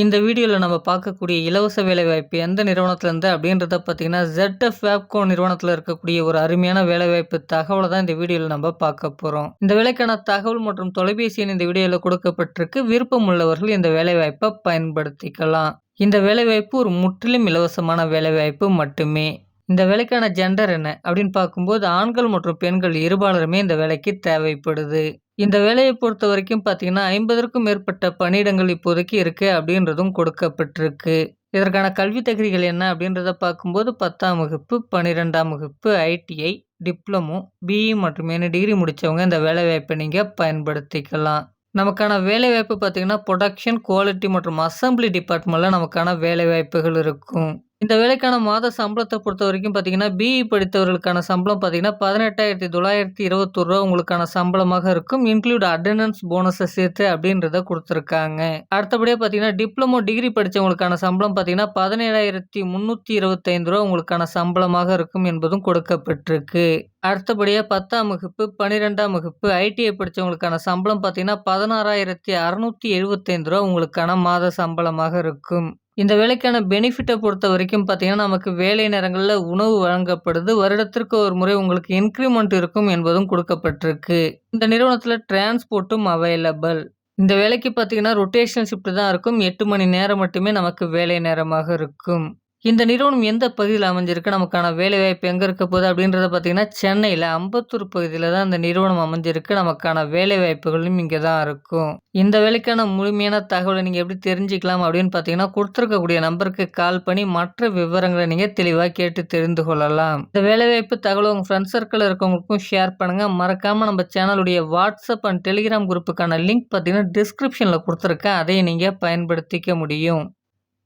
இந்த வீடியோவில் நம்ம பார்க்கக்கூடிய இலவச வேலைவாய்ப்பு எந்த நிறுவனத்துலேருந்து அப்படின்றத பார்த்தீங்கன்னா ZF வேப்கோ நிறுவனத்தில் இருக்கக்கூடிய ஒரு அருமையான வேலைவாய்ப்பு தகவலை தான் இந்த வீடியோவில் நம்ம பார்க்க போகிறோம் இந்த வேலைக்கான தகவல் மற்றும் தொலைபேசி எண் இந்த வீடியோவில் கொடுக்கப்பட்டிருக்கு. விருப்பம் உள்ளவர்கள் இந்த வேலைவாய்ப்பை பயன்படுத்திக்கலாம். இந்த வேலைவாய்ப்பு ஒரு முற்றிலும் இலவசமான வேலைவாய்ப்பு மட்டுமே. இந்த வேலைக்கான ஜெண்டர் என்ன அப்படின்னு பார்க்கும்போது ஆண்கள் மற்றும் பெண்கள் இருபாலருமே இந்த வேலைக்கு தேவைப்படுது. இந்த வேலையை பொறுத்த வரைக்கும் பார்த்தீங்கன்னா ஐம்பதற்கும் மேற்பட்ட பணியிடங்கள் இப்போதைக்கு இருக்குது அப்படின்றதும் கொடுக்கப்பட்டிருக்கு. இதற்கான கல்வி தகுதிகள் என்ன அப்படின்றத பார்க்கும்போது பத்தாம் வகுப்பு பன்னிரெண்டாம் வகுப்பு ஐடிஐ டிப்ளமோ பிஇ மற்றும் என்ன டிகிரி முடித்தவங்க இந்த வேலைவாய்ப்பை நீங்கள் பயன்படுத்திக்கலாம். நமக்கான வேலைவாய்ப்பு பார்த்தீங்கன்னா ப்ரொடக்ஷன் குவாலிட்டி மற்றும் அசம்பிளி டிபார்ட்மெண்ட்டில் நமக்கான வேலைவாய்ப்புகள் இருக்கும். இந்த வேலைக்கான மாத சம்பளத்தை பொறுத்த வரைக்கும் பார்த்தீங்கன்னா பிஇ படித்தவர்களுக்கான சம்பளம் பார்த்தீங்கன்னா பதினெட்டாயிரத்தி தொள்ளாயிரத்தி இருபத்தொரு ரூபா உங்களுக்கான சம்பளமாக இருக்கும். இன்க்ளூட் அட்டண்டன்ஸ் போனஸை சேர்த்து அப்படின்றத கொடுத்துருக்காங்க. அடுத்தபடியாக பார்த்தீங்கன்னா டிப்ளமோ டிகிரி படித்தவங்களுக்கான சம்பளம் பார்த்தீங்கன்னா பதினேழாயிரத்தி முந்நூற்றி இருபத்தைந்து ரூபா உங்களுக்கான சம்பளமாக இருக்கும் என்பதும் கொடுக்கப்பட்டிருக்கு. அடுத்தபடியாக பத்தாம் வகுப்பு பன்னிரெண்டாம் வகுப்பு ஐடிஐ படித்தவங்களுக்கான சம்பளம் பார்த்தீங்கன்னா பதினாறாயிரத்தி அறநூற்றி எழுபத்தைந்து ரூபா உங்களுக்கான மாத சம்பளமாக இருக்கும். இந்த வேலைக்கான பெனிஃபிட்டை பொறுத்த வரைக்கும் பார்த்தீங்கன்னா நமக்கு வேலை நேரங்களில் உணவு வழங்கப்படுது. வருடத்திற்கு ஒரு முறை உங்களுக்கு இன்க்ரிமெண்ட் இருக்கும் என்பதும் கொடுக்கப்பட்டிருக்கு. இந்த நிறுவனத்தில் டிரான்ஸ்போர்ட்டும் அவைலபிள் இந்த வேலைக்கு பார்த்தீங்கன்னா ரொட்டேஷனல் ஷிஃப்ட் தான் இருக்கும். எட்டு மணி நேரம் மட்டுமே நமக்கு வேலை நேரமாக இருக்கும். இந்த நிறுவனம் எந்த பகுதியில் அமைஞ்சிருக்கு? நமக்கான வேலைவாய்ப்பு எங்கே இருக்க போகுது? அப்படின்றத பார்த்தீங்கன்னா சென்னையில் அம்பத்தூர் பகுதியில் தான் இந்த நிறுவனம் அமைஞ்சிருக்கு. நமக்கான வேலைவாய்ப்புகளும் இங்கே தான் இருக்கும். இந்த வேலைக்கான முழுமையான தகவலை நீங்கள் எப்படி தெரிஞ்சுக்கலாம் அப்படின்னு பார்த்தீங்கன்னா கொடுத்துருக்கக்கூடிய நம்பருக்கு கால் பண்ணி மற்ற விவரங்களை நீங்கள் தெளிவாக கேட்டு தெரிந்து கொள்ளலாம். இந்த வேலைவாய்ப்பு தகவல் உங்கள் ஃப்ரெண்ட்ஸ் சர்க்கிளில் இருக்கவங்களுக்கும் ஷேர் பண்ணுங்கள் மறக்காமல் நம்ம சேனலுடைய வாட்ஸ்அப் அண்ட் டெலிகிராம் குரூப்புக்கான லிங்க் பார்த்தீங்கன்னா டிஸ்கிரிப்ஷனில் கொடுத்துருக்கேன். அதையும் நீங்கள் பயன்படுத்திக்க முடியும்.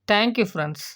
Thank you friends